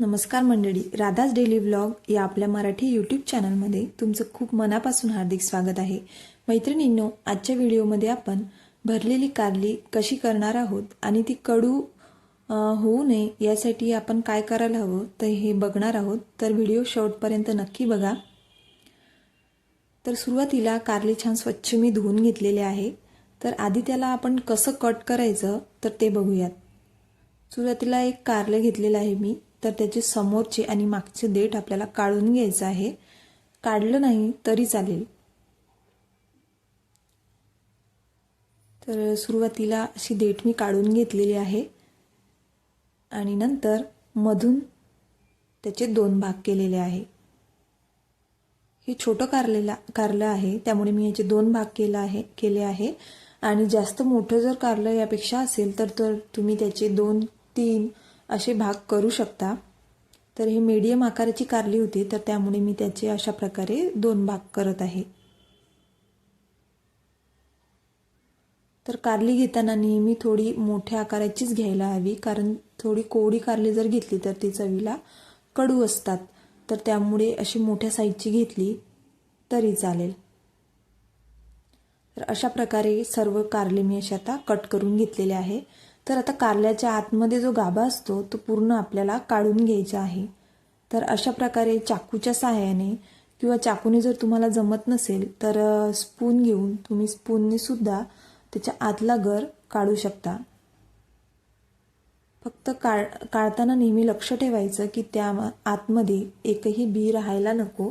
नमस्कार मंडळी Radha's daily vlog या आपल्या मराठी यूट्यूब चॅनलमध्ये तुमचं खूप मनापासून हार्दिक स्वागत आहे. मैत्रिणींनो आजच्या व्हिडिओमध्ये आपण भरलेली कारली कशी करणार आहोत आणि ती कडू होऊ नये यासाठी आपण काय करायला हवं तर हे बघणार आहोत. तर व्हिडिओ शेवटपर्यंत नक्की बघा. तर सुरुवातीला कारले छान स्वच्छ मी धुवून घेतलेले आहे. तर आधी त्याला आपण कसं कट करायचं तर ते बघूयात. सुरुवातीला एक कारलं घेतलेलं आहे मी. तर त्याचे समोरचे आणि मागचे देठ आपल्याला काढून घ्यायचं आहे. काढलं नाही तरी चालेल. तर सुरुवातीला अशी देठ मी काढून घेतलेली आहे. आणि नंतर मधून त्याचे दोन भाग केलेले आहे. हे छोटं कारलेला कारलं आहे त्यामुळे मी याचे दोन भाग केला आहे केले आहे. आणि जास्त मोठं जर कारलं यापेक्षा असेल तर तर तुम्ही त्याचे दोन तीन असे भाग करू शकता. तर हे मीडियम आकाराची कारली होती तर त्यामुळे मी त्याचे अशा प्रकारे दोन भाग करत आहे. तर कारली घेताना नेहमी थोडी मोठ्या आकाराचीच घ्यायला हवी कारण थोडी कोवडी कारली जर घेतली तर ती चवीला कडू असतात. तर त्यामुळे अशी मोठ्या साईजची घेतली तरी चालेल. तर अशा प्रकारे सर्व कारले मी अशा आता कट करून घेतलेले आहे. तर आता कारल्याच्या आतमध्ये जो गाभा असतो तो पूर्ण आपल्याला काढून घ्यायचा आहे. तर अशा प्रकारे चाकूच्या सहाय्याने किंवा चाकूने जर तुम्हाला जमत नसेल तर स्पून घेऊन तुम्ही स्पूनने सुद्धा त्याच्या आतला गर काढू शकता. फक्त काळ काढताना नेहमी लक्ष ठेवायचं की त्या आतमध्ये एकही बी राहायला नको.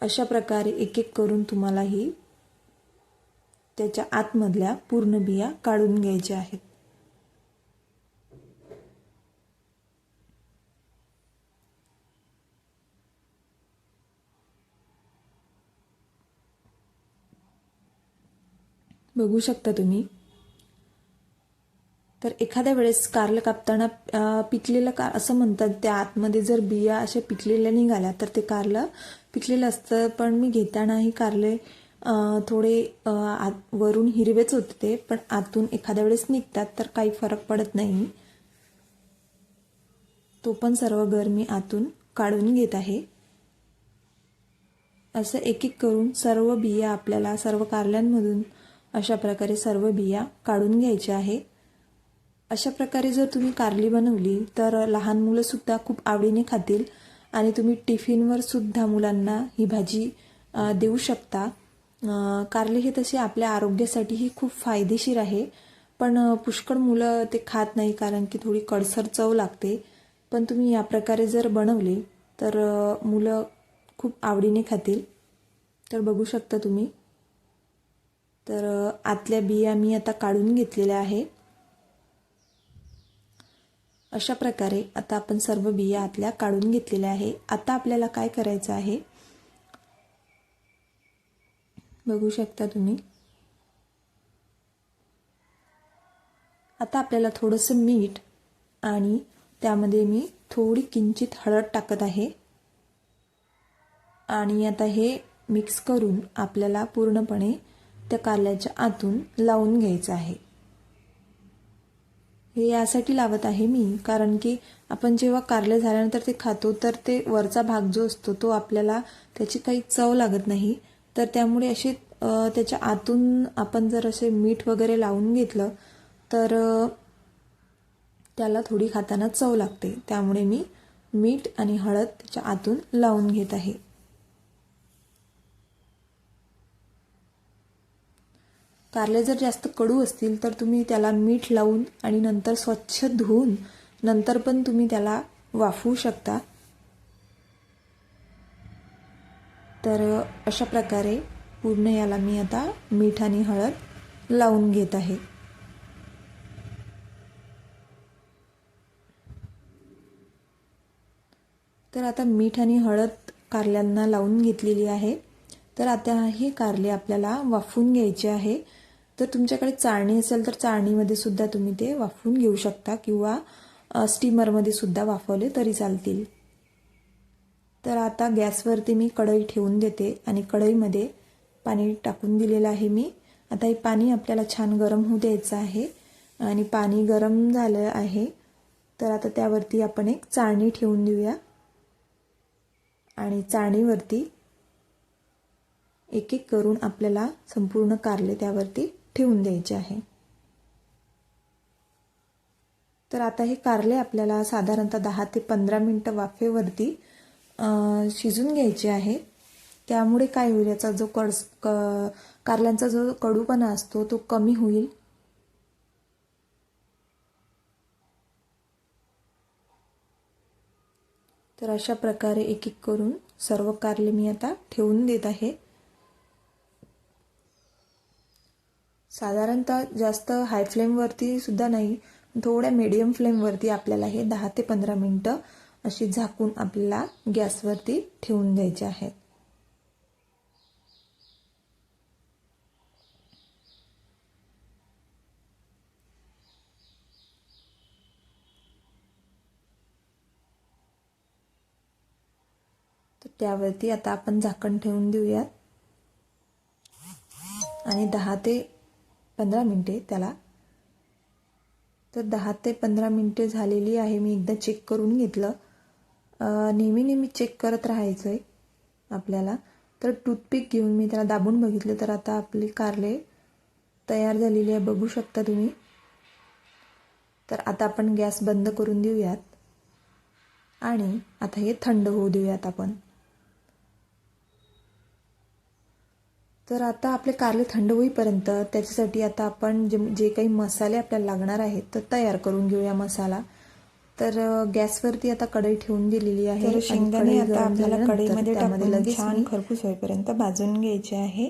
अशा प्रकारे एक एक करून तुम्हाला ही त्याच्या आतमधल्या पूर्ण बिया काढून घ्यायच्या आहेत. बघू शकता तुम्ही. तर एखाद्या वेळेस कारलं कापताना पिकलेलं कार असं म्हणतात त्या आतमध्ये जर बिया अशा पिकलेल्या निघाल्या तर ते कारलं पिकलेलं असतं पण मी घेतानाही कारले थोडे आत वरून हिरवेच होते ते पण आतून एखाद्या वेळेस निघतात तर काही फरक पडत नाही. तो पण सर्व गर मी आतून काढून घेत आहे. असं एक एक करून सर्व बिया आपल्याला सर्व कारल्यांमधून अशा प्रकारे सर्व बिया काढून घ्यायच्या आहे. अशा प्रकारे जर तुम्ही कारली बनवली तर लहान मुलंसुद्धा खूप आवडीने खातील आणि तुम्ही टिफिनवर सुद्धा मुलांना ही भाजी देऊ शकता. कारली हे तशी आपल्या आरोग्यासाठीही खूप फायदेशीर आहे. पण पुष्कळ मुलं ते खात नाही कारण की थोडी कडसर चव लागते. पण तुम्ही या प्रकारे जर बनवले तर मुलं खूप आवडीने खातील. तर बघू शकता तुम्ही. तर आतल्या बिया मी आता काढून घेतलेल्या आहे. अशा प्रकारे आता आपण सर्व बिया आतल्या काढून घेतलेल्या आहे. आता आपल्याला काय करायचं आहे? बघू शकता तुम्ही. आता आपल्याला थोडंसं मीठ आणि त्यामध्ये मी थोडी किंचित हळद टाकत आहे. आणि आता हे मिक्स करून आपल्याला पूर्णपणे त्या कारल्याच्या आतून लावून घ्यायचं आहे. हे यासाठी लावत आहे मी कारण की आपण जेव्हा कारले झाल्यानंतर ते खातो तर ते वरचा भाग जो असतो तो आपल्याला त्याची काही चव लागत नाही. तर त्यामुळे असे त्याच्या आतून आपण जर असे मीठ वगैरे लावून घेतलं तर त्याला थोडी खाताना चव लागते. त्यामुळे मी मीठ आणि हळद त्याच्या आतून लावून घेत आहे. कारले जर जास्त कडू असतील तर तुम्ही त्याला मीठ लावून आणि नंतर स्वच्छ धुवून नंतर पण तुम्ही त्याला वाफवू शकता. तर अशा प्रकारे पूर्ण याला मी आता मीठ आणि हळद लावून घेत आहे. तर आता मीठ आणि हळद कारल्यांना लावून घेतलेली आहे. तर आता हे कारले आपल्याला वाफवून घ्यायचे आहे. तर तुमच्याकडे चाळणी असेल तर चाळणीमध्ये सुद्धा तुम्ही ते वाफवून घेऊ शकता किंवा स्टीमरमध्ये सुद्धा वाफवले तरी चालतील. तर आता गॅसवरती मी कढई ठेवून देते आणि कढईमध्ये पाणी टाकून दिलेलं आहे मी. आता हे पाणी आपल्याला छान गरम होऊ द्यायचं आहे आणि पाणी गरम झालं आहे. तर आता त्यावरती आपण एक चाळणी ठेवून देऊया. आणि चाळणीवरती एक एक करून आपल्याला संपूर्ण कारले त्यावरती ठेवून द्यायचे आहे. तर आता हे कारले आपल्याला साधारणतः दहा ते पंधरा मिनटं वाफेवरती शिजून घ्यायचे आहे. त्यामुळे काय होईल याचा जो कड क कारल्यांचा जो कडूपणा असतो तो कमी होईल. तर अशा प्रकारे एक एक करून सर्व कारले मी आता ठेवून देत आहे. साधारणतः जास्त हाय फ्लेमवरती सुद्धा नाही थोड्या मीडियम फ्लेमवरती आपल्याला हे दहा ते पंधरा मिनटं अशी झाकून आपल्याला गॅसवरती ठेवून द्यायचे आहेत तर त्यावरती आता आपण झाकण ठेवून देऊयात. आणि दहा ते पंधरा मिनटे त्याला तर दहा ते पंधरा मिनटे झालेली आहे. मी एकदा चेक करून घेतलं. नेहमी नेहमी चेक करत राहायचं आहे आपल्याला. तर टूथपिक घेऊन मी त्याला दाबून बघितलं तर आता आपली कारले तयार झालेली आहे बघू शकता तुम्ही. तर आता आपण गॅस बंद करून देऊयात. आणि आता हे थंड होऊ देऊयात आपण. तर आता आपले कारले थंड होईपर्यंत त्याच्यासाठी आता आपण जे जे काही मसाले आपल्याला लागणार आहेत तर तयार करून घेऊया मसाला. तर गॅसवरती आता कढई ठेवून दिलेली आहे तर शेंगदाणे आता आपल्याला कढईमध्ये टाकून लगेच छान खरपूस होईपर्यंत भाजून घ्यायचे आहे.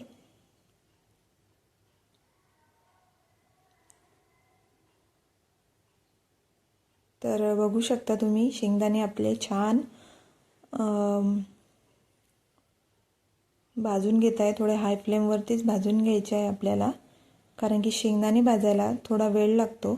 तर बघू शकता तुम्ही शेंगदाणे आपले छान भाजून घेत आहे. थोडे हाय फ्लेमवरतीच भाजून घ्यायचे आहे आपल्याला. कारण की शेंगदाणे भाजायला थोडा वेळ लागतो.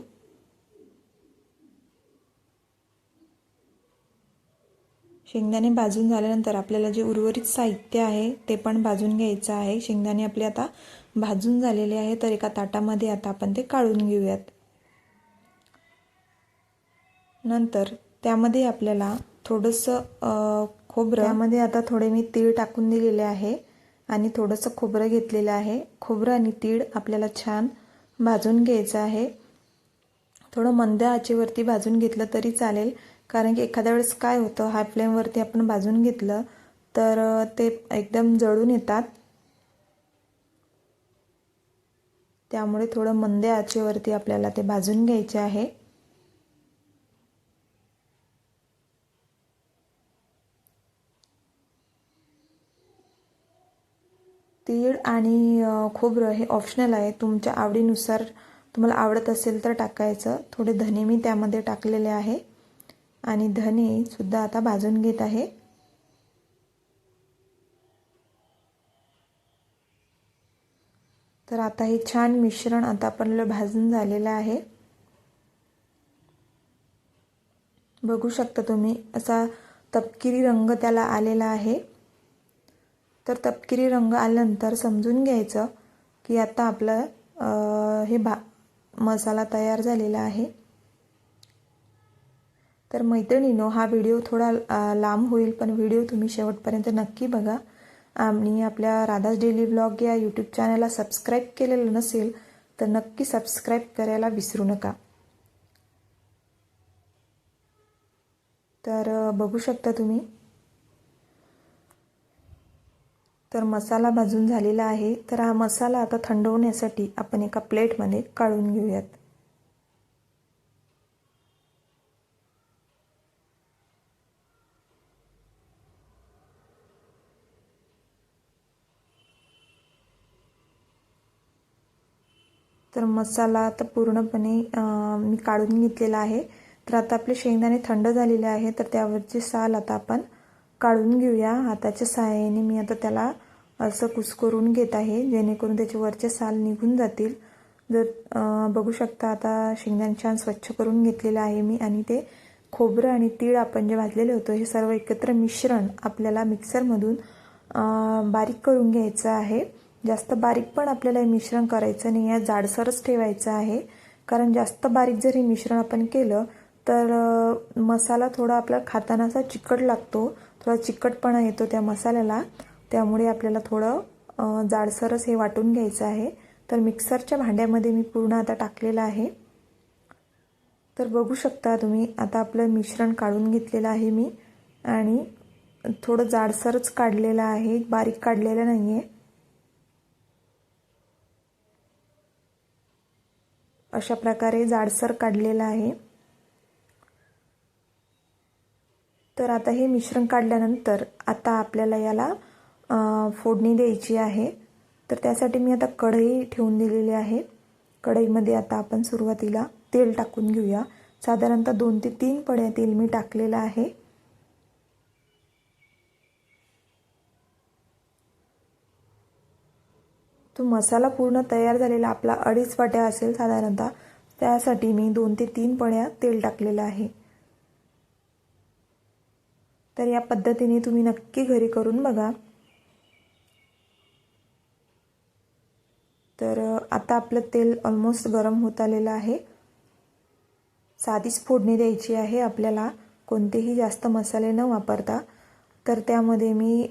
शेंगदाणे भाजून झाल्यानंतर आपल्याला जे उर्वरित साहित्य आहे ते पण भाजून घ्यायचं आहे. शेंगदाणे आपले आता भाजून झालेले आहे तर एका ताटामध्ये आता आपण ते काढून घेऊयात. नंतर त्यामध्ये आपल्याला थोडंसं खोबरं त्यामध्ये आता थोडे मी तीळ टाकून दिलेले आहे आणि थोडंसं खोबरं घेतलेलं आहे. खोबरं आणि तीळ आपल्याला छान भाजून घ्यायचं आहे. थोडं मंद आचेवरती भाजून घेतलं तरी चालेल. कारण की एखाद्या वेळेस काय होतं हाय फ्लेमवरती आपण भाजून घेतलं तर ते एकदम जळून येतात. त्यामुळे थोडं मंदे आचेवरती आपल्याला ते भाजून घ्यायचे आहे. तीळ आणि खोबरं हे ऑप्शनल आहे. तुमच्या आवडीनुसार तुम्हाला आवडत असेल तर टाकायचं. थोडे धने मी त्यामध्ये टाकलेले आहे. आणि धने सुद्धा आता भाजून घेत आहे. तर आता हे छान मिश्रण आता आपल्याला भाजून झालेलं आहे. बघू शकता तुम्ही असा तपकिरी रंग त्याला आलेला आहे. तर तपकिरी रंग आल्यानंतर समजून घ्यायचं की आता आपलं हे भा मसाला तयार झालेला आहे. तर मैत्रिणीनो हा व्हिडिओ थोडा लांब होईल पण व्हिडिओ तुम्ही शेवटपर्यंत नक्की बघा. आणि आपल्या राधास डेली ब्लॉग या यूट्यूब चॅनलला सबस्क्राईब केलेलं नसेल तर नक्की सबस्क्राईब करायला विसरू नका. तर बघू शकता तुम्ही. तर मसाला भाजून झालेला आहे. तर हा मसाला आता थंड होण्यासाठी आपण एका प्लेटमध्ये काढून घेऊयात. तर मसाला आता पूर्णपणे मी काढून घेतलेला आहे. तर आता आपले शेंगदाणे थंड झालेले आहे तर त्यावरचे साल आता आपण काढून घेऊया. हाताच्या सहाय्याने मी आता त्याला असं कुसकरून घेत आहे जेणेकरून त्याचे वरचे साल निघून जातील. जर बघू शकता आता शेंगदाणे छान स्वच्छ करून घेतलेलं आहे मी आणि ते खोबरं आणि तीळ आपण जे भाजलेले होतं हे सर्व एकत्र मिश्रण आपल्याला मिक्सरमधून बारीक करून घ्यायचं आहे. जास्त बारीक पण आपल्याला हे मिश्रण करायचं नाही आहे जाडसरच ठेवायचं आहे. कारण जास्त बारीक जर हे मिश्रण आपण केलं तर मसाला थोडा आपला खाताना असा चिकट लागतो. थोडा चिकटपणा येतो त्या मसाल्याला. त्यामुळे आपल्याला थोडं जाडसरच हे वाटून घ्यायचं आहे. तर मिक्सरच्या भांड्यामध्ये मी पूर्ण आता टाकलेलं आहे. तर बघू शकता तुम्ही आता आपलं मिश्रण काढून घेतलेलं आहे मी. आणि थोडं जाडसरच काढलेलं आहे. बारीक काढलेलं नाही आहे अशा प्रकारे जाडसर काढलेलं आहे. तर आता हे मिश्रण काढल्यानंतर आता आपल्याला याला फोडणी द्यायची आहे. तर त्यासाठी मी आता कढई ठेवून दिलेली आहे. कढईमध्ये आता आपण सुरुवातीला तेल टाकून घेऊया. साधारणतः दोन ते तीन पड्या तेल मी टाकलेलं आहे. तो मसाला पूर्ण तयार झालेला आपला अडीच वाट्या असेल साधारणतः. त्यासाठी मी दोन ते तीन पण्या तेल टाकलेलं आहे. तर या पद्धतीने तुम्ही नक्की घरी करून बघा. तर आता आपलं तेल ऑलमोस्ट गरम होत आलेलं आहे. साधीच फोडणी द्यायची आहे आपल्याला. कोणतेही जास्त मसाले न वापरता. तर त्यामध्ये मी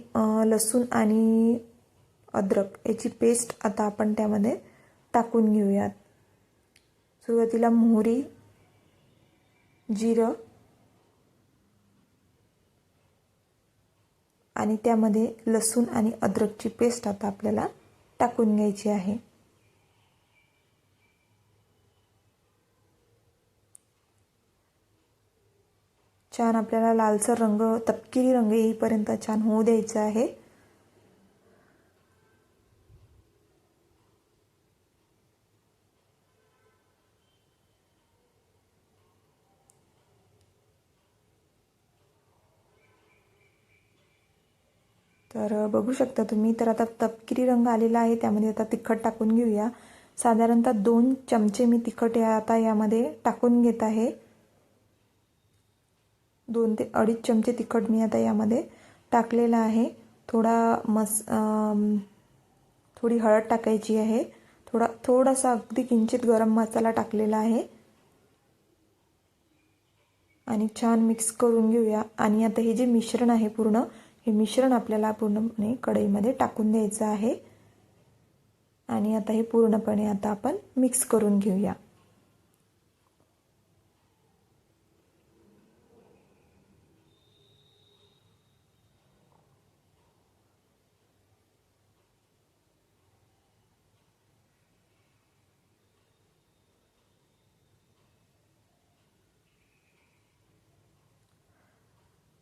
लसूण आणि अद्रक. याची पेस्ट आता आपण त्यामध्ये टाकून घेऊयात. सुरुवातीला मोहरी जिरं आणि त्यामध्ये लसूण आणि अद्रकची पेस्ट आता आपल्याला टाकून घ्यायची आहे. छान आपल्याला लालसर रंग तपकिरी रंग येईपर्यंत छान होऊ द्यायचं आहे. तर बघू शकता तुम्ही. तर आता तपकिरी रंग आलेला आहे. त्यामध्ये आता तिखट टाकून घेऊया. साधारणतः दोन चमचे मी तिखट या आता यामध्ये टाकून घेत आहे. दोन ते अडीच चमचे तिखट मी आता यामध्ये टाकलेलं आहे. थोडा मस थोडी हळद टाकायची आहे. थोडा थोडासा अगदी किंचित गरम मसाला टाकलेला आहे. आणि छान मिक्स करून घेऊया. आणि आता हे जे मिश्रण आहे पूर्ण हे मिश्रण आपल्याला पूर्णपणे कढईमध्ये टाकून द्यायचं आहे. आणि आता हे पूर्णपणे आता आपण मिक्स करून घेऊया.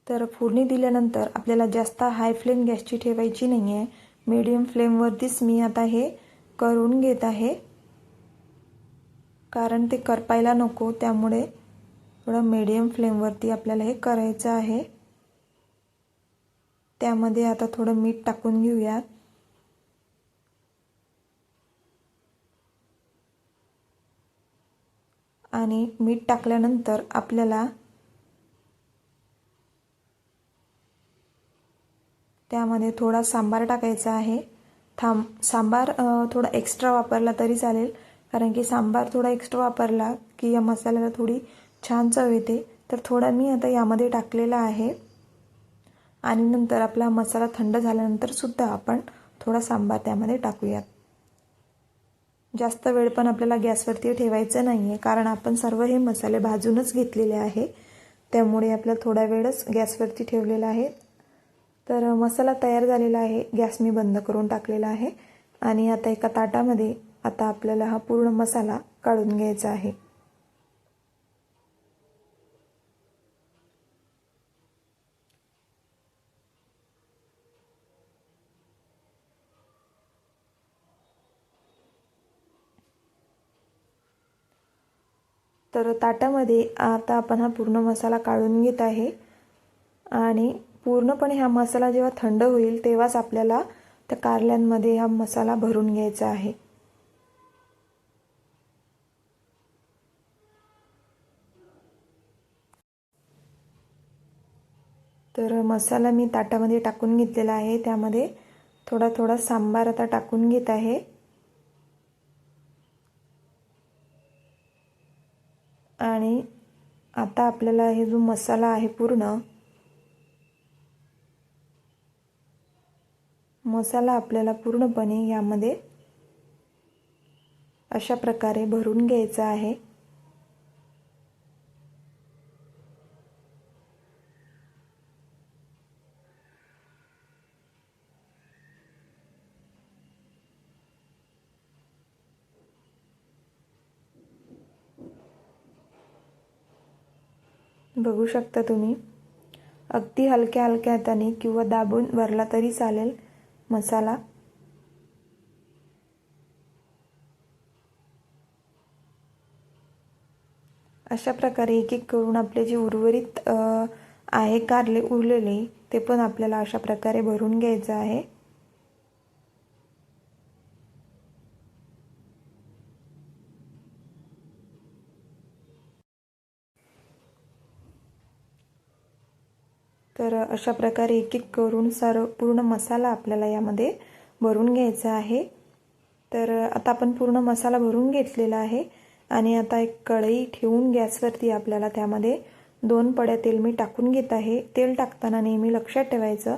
तर फोडणी दिल्यानंतर आपल्याला जास्त हाय फ्लेम गॅसची ठेवायची नाही आहे मीडियम फ्लेमवरतीच मी आता हे करून घेत आहे. कारण ते करपायला नको त्यामुळे थोडं मीडियम फ्लेमवरती आपल्याला हे करायचं आहे. त्यामध्ये आता थोडं मीठ टाकून घेऊयात आणि मीठ टाकल्यानंतर आपल्याला त्यामध्ये थोडा सांबार टाकायचा आहे. थांब सांबार थोडा एक्स्ट्रा वापरला तरी चालेल. कारण की सांबार थोडा एक्स्ट्रा वापरला की या मसाल्याला थोडी छान चव येते. तर थोडा मी आता यामध्ये टाकलेला आहे. आणि नंतर आपला मसाला थंड झाल्यानंतर सुद्धा आपण थोडा सांबार त्यामध्ये टाकूयात. जास्त वेळ पण आपल्याला गॅसवरती ठेवायचं नाही आहे कारण आपण सर्व हे मसाले भाजूनच घेतलेले आहे. त्यामुळे आपल्याला थोडा वेळच गॅसवरती ठेवलेला आहे. तर मसाला तयार झालेला आहे. गॅस मी बंद करून टाकलेला आहे. आणि आता एका ताटामध्ये आता आपल्याला हा पूर्ण मसाला काढून घ्यायचा आहे. तर ताटामध्ये आता आपण हा पूर्ण मसाला काढून घेत आहे. आणि पूर्णपणे हा मसाला जेव्हा थंड होईल तेव्हाच आपल्याला त्या कारल्यांमध्ये हा मसाला भरून घ्यायचा आहे. तर मसाला मी ताटामध्ये टाकून घेतलेला आहे. त्यामध्ये थोडा थोडा सांबार आता टाकून घेत आहे. आणि आता आपल्याला हे जो मसाला आहे पूर्ण मसाला आपल्याला पूर्णपणे यामध्ये अशा प्रकारे भरून घ्यायचा आहे. बघू शकता तुम्ही. अगदी हलक्या हलक्या हाताने किंवा दाबून भरला तरी चालेल. मसाला. अशा प्रकारे एक एक करून आपले जे उर्वरित आहे कारले उरलेले ते पण आपल्याला अशा प्रकारे भरून घ्यायचं आहे. तर अशा प्रकारे एक एक करून सर्व पूर्ण मसाला आपल्याला यामध्ये भरून घ्यायचा आहे. तर आता आपण पूर्ण मसाला भरून घेतलेला आहे आणि आता एक कढई ठेवून गॅसवरती आपल्याला त्यामध्ये दोन पड्या तेल मी टाकून घेत आहे. तेल टाकताना नेहमी लक्षात ठेवायचं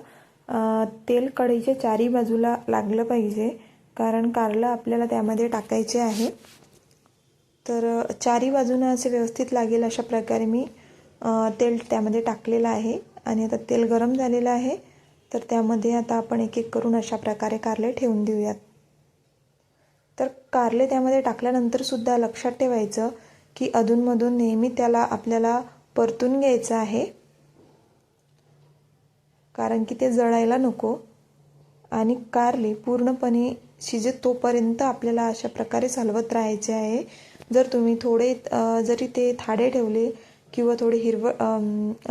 तेल कढईच्या चारी बाजूला लागलं पाहिजे कारण कारलं आपल्याला त्यामध्ये टाकायचे आहे. तर चारी बाजूनं असे व्यवस्थित लागेल अशा प्रकारे मी तेल त्यामध्ये टाकलेलं आहे. आणि आता तेल गरम झालेलं आहे. तर त्यामध्ये आता आपण एक एक करून अशा प्रकारे कारले ठेवून देऊयात. तर कारले त्यामध्ये टाकल्यानंतरसुद्धा लक्षात ठेवायचं की अधूनमधून नेहमी त्याला आपल्याला परतून घ्यायचं आहे. कारण की ते जळायला नको आणि कारले पूर्णपणे शिजे तोपर्यंत आपल्याला अशा प्रकारे हलवत राहायचे आहे. जर तुम्ही थोडे जरी ते थाडे ठेवले किंवा थोडी हिरवळ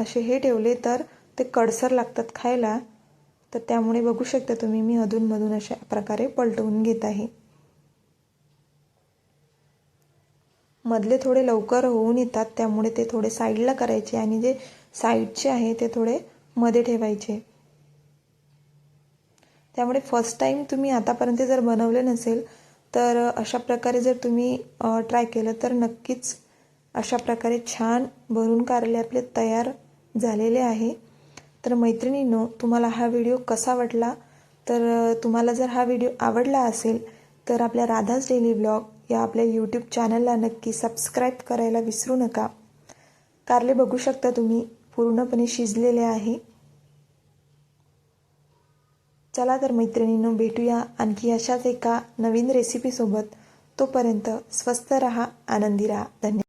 असे हे ठेवले तर ते कडसर लागतात खायला. तर त्यामुळे बघू शकता तुम्ही मी अधूनमधून अशा प्रकारे पलटवून घेत आहे. मधले थोडे लवकर होऊन येतात त्यामुळे ते थोडे साईडला करायचे आणि जे साईडचे आहे ते थोडे मध्ये ठेवायचे. त्यामुळे फर्स्ट टाईम तुम्ही आतापर्यंत जर बनवले नसेल तर अशा प्रकारे जर तुम्ही ट्राय केलं तर नक्कीच अशा प्रकारे छान भरून कारले आपले तयार झालेले आहे. तर मैत्रिणींनो तुम्हाला हा व्हिडिओ कसा वाटला? तर तुम्हाला जर हा व्हिडिओ आवडला असेल तर आपल्या राधास डेली ब्लॉग या आपल्या यूट्यूब चॅनलला नक्की सबस्क्राईब करायला विसरू नका. कारले बघू शकता तुम्ही पूर्णपणे शिजलेले आहे. चला तर मैत्रिणींनो भेटूया आणखी अशाच एका नवीन रेसिपीसोबत तोपर्यंत स्वस्त रहा आनंदी रहा. धन्यवाद.